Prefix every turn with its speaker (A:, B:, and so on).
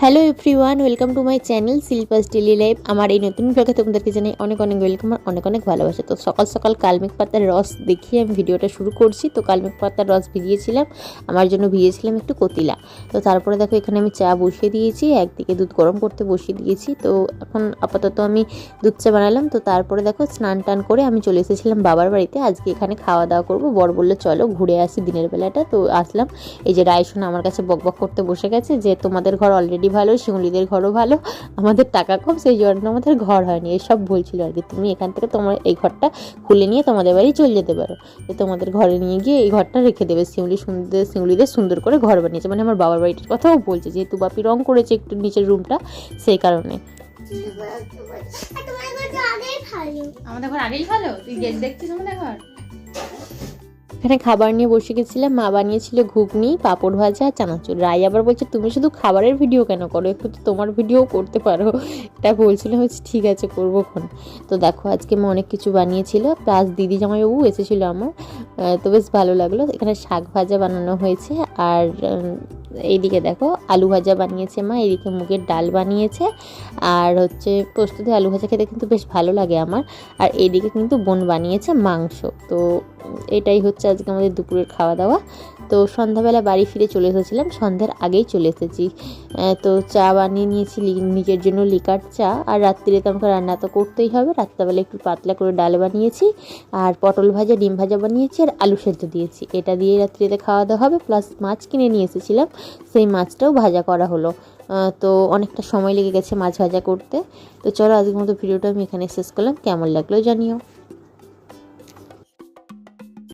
A: Hello everyone welcome to my channel Shilpa's daily life আমার এই নতুন ব্লগে তোমাদেরকে জানাই অনেক অনেক ওয়েলকাম আর অনেক অনেক ভালোবাসা। তো সকাল সকাল কালমেঘ পাতার রস দেখিয়ে আমি ভিডিওটা শুরু করছি। তো কালমেঘ পাতার রস ভিজিয়েছিলাম, আমার জন্য ভিজিয়েছিলাম একটু কতিলা। তো তারপরে দেখো এখানে আমি চা বসিয়ে দিয়েছি, একদিকে দুধ গরম করতে বসিয়ে দিয়েছি। তো এখন আপাতত আমি দুধ চা বানালাম। তো তারপরে দেখো স্নান টান করে আমি চলে এসেছিলাম বাবার বাড়িতে। আজকে এখানে খাওয়া দাওয়া করব। বর বলল, চলো ঘুরে আসি দিনের বেলাটা। তো আসলাম। এই যে রায়সোনা আমার কাছে বকবক করতে বসে গেছে যে তোমাদের ঘর অলরেডি ভালো শিউলিদের ঘরও ভালো আমাদের টাকা কম সেই জন্য আমাদের ঘর হয়নি। এসব বলছিল আর কি। তুমি এখান থেকে তোমার এই ঘরটা খুলে নিয়ে তোমাদের বাড়ি চলে যেতে পারো। যে তোমাদের ঘরে নিয়ে গিয়ে এই ঘরটা রেখে দেবে। শিউলি সুন্দর শিউলিদের সুন্দর করে ঘর বানিয়েছে। মানে আমার বাবার বাড়িটার কথাও বলছে যেহেতু বাপি রং করেছে একটু নিচের রুমটা সেই কারণে।
B: তোমার ঘরটা
C: আমাদের ঘর আগেই ভালো? তুই গেট দেখছিস আমাদের ঘর?
A: এখানে খাবার নিয়ে বসে গেছিলাম, মা বানিয়েছিল ঘুগনি, পাঁপড় ভাজা, চানাচুর। রাই আবার বলছে, তুমি শুধু খাবারের ভিডিও কেন করো? একটু তো তোমার ভিডিও করতে পারো। এটা বলছিলাম, হচ্ছে ঠিক আছে, করব খন তো দেখো, আজকে মা অনেক কিছু বানিয়েছিল, প্লাস দিদি জামাইবাবু এসেছিল আমার। তো বেশ ভালো লাগল। এখানে শাক ভাজা বানানো হয়েছে, আর এইদিকে দেখো, আলু ভাজা বানিয়েছে মা, এদিকে মুগের ডাল বানিয়েছে, আর হচ্ছে দিয়ে আলু ভাজা খেতে কিন্তু বেশ ভালো লাগে আমার। আর এদিকে কিন্তু বোন বানিয়েছে মাংস। তো এটাই হচ্ছে আজকে আমাদের দুপুরের খাওয়া দাওয়া তো সন্ধ্যাবেলা বাড়ি ফিরে চলে এসেছিলাম, সন্ধ্যার আগেই চলে এসেছি। তো চা বানিয়ে নিয়েছি নিজের জন্য লিকার চা। আর রাত্রিরে তো আমাকে রান্না তো করতেই হবে, রাত্রেবেলা একটু পাতলা করে ডাল বানিয়েছি, আর পটল ভাজা, ডিম ভাজা বানিয়েছি, আর আলু সেদ্ধ দিয়েছি। এটা দিয়ে রাত্রিতে খাওয়া দাওয়া হবে প্লাস মাছ কিনে নিয়ে এসেছিলাম। সেই মাছটাও ভাজা করা হলো। তো অনেকটা সময় লেগে গেছে মাছ ভাজা করতে। তো চলো আজকের মতো ভিডিওটা আমি এখানে শেষ করলাম। কেমন লাগল জানিও।